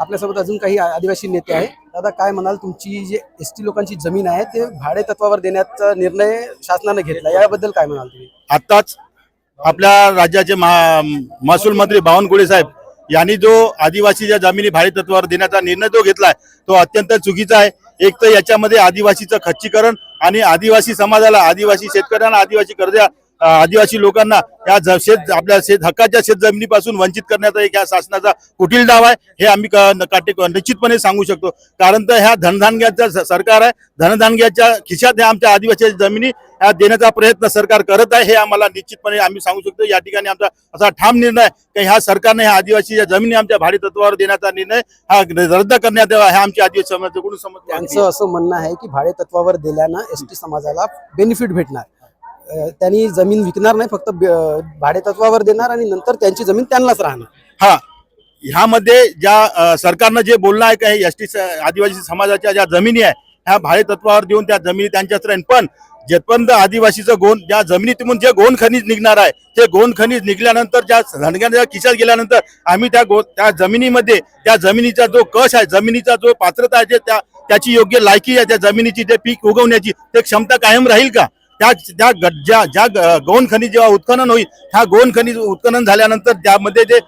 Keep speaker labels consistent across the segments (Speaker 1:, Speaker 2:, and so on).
Speaker 1: आपल्यासोबत अजून काही आदिवासी नेते आहे दादा काय म्हणाल? तुमची जी एस टी लोकांची जमीन आहे ते भाडे तत्वावर देण्याचा निर्णय शासनाने घेतला. याबद्दल काय म्हणाल तुम्ही?
Speaker 2: आत्ताच आपल्या राज्याचे महसूल मंत्री बावनकुळे साहेब यांनी जो आदिवासीच्या जमिनी भाडे तत्वावर देण्याचा निर्णय जो घेतलाय तो अत्यंत चुकीचा आहे. एक तर याच्यामध्ये आदिवासीचं खच्चीकरण आणि आदिवासी समाजाला आदिवासी शेतकऱ्यांना आदिवासी कर्जा आदिवासी लोकांना या शेत आपल्या शेत हक्काच्या शेत जमिनीपासून वंचित करण्याचा एक या शासनाचा कुटील डाव आहे हे आम्ही काटे निश्चितपणे सांगू शकतो. कारण तर ह्या धनधानग्याचं सरकार आहे धनधानग्याच्या खिशात ह्या आमच्या आदिवासी जमिनी ह्या देण्याचा प्रयत्न सरकार करत आहे हे आम्हाला निश्चितपणे आम्ही सांगू शकतो. या ठिकाणी आमचा असा ठाम निर्णय की ह्या सरकारने ह्या आदिवासीच्या जमिनी आमच्या भाडे तत्वावर देण्याचा निर्णय हा रद्द करण्यात यावा हे आमच्या आदिवासी समाजाकडून समज
Speaker 1: त्यांचं असं म्हणणं आहे की भाडे तत्वावर दिल्यानं एस टी समाजाला बेनिफिट भेटणार. त्यांनी जमीन विकणार नाही फक्त ब- भाडे तत्वावर देणार आणि नंतर त्यांची जमीन त्यांनाच राहणार.
Speaker 2: हा. ह्यामध्ये ज्या सरकारनं जे बोलणं आहे का हे एस टी आदिवासी समाजाच्या ज्या जमिनी आहे ह्या भाडे तत्वावर देऊन त्या जमिनी त्यांच्याच राहील पण जेपर्यंत आदिवासीचं गोन ज्या जमिनीतून जे गोन खनिज निघणार आहे ते गोन खनिज निघल्यानंतर ज्या धनग्याच्या खिशात गेल्यानंतर आम्ही त्या गो त्या जमिनीमध्ये त्या जमिनीचा जो कष आहे जमिनीचा जो पात्रता आहे जे त्या त्याची योग्य लायकी आहे त्या जमिनीची जे पीक उगवण्याची ते क्षमता कायम राहील का? त्या त्या ज्या ज्या गौण खनिज जेव्हा उत्खनन होईल ह्या गौण खनिज उत्खनन झाल्यानंतर त्यामध्ये जे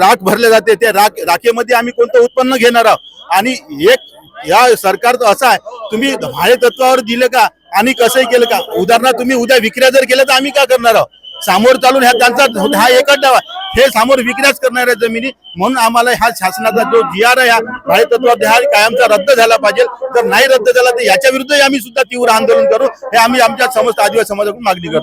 Speaker 2: राख भरले जाते ते राख राखेमध्ये आम्ही कोणतं उत्पन्न घेणार आहोत? आणि एक या सरकारचं असं आहे तुम्ही भाडे तत्वावर दिलं का आणि कसंही केलं का? उदाहरणार्थ तुम्ही उद्या विक्रिया जर केलं तर आम्ही काय करणार आहोत? सामोर चालून ह्या त्यांचा हा एकच डाव आहे. हे समोर विक्र्याच करणाऱ्या जमिनी म्हणून आम्हाला ह्या शासनाचा जो जी आर आहे हा हा कायमचा रद्द झाला पाहिजे. जर नाही रद्द झाला तर याच्या विरुद्ध आम्ही सुद्धा तीव्र आंदोलन करू. हे आम्ही आमच्या समस्त आदिवासी समाजाकडून मागणी करतो.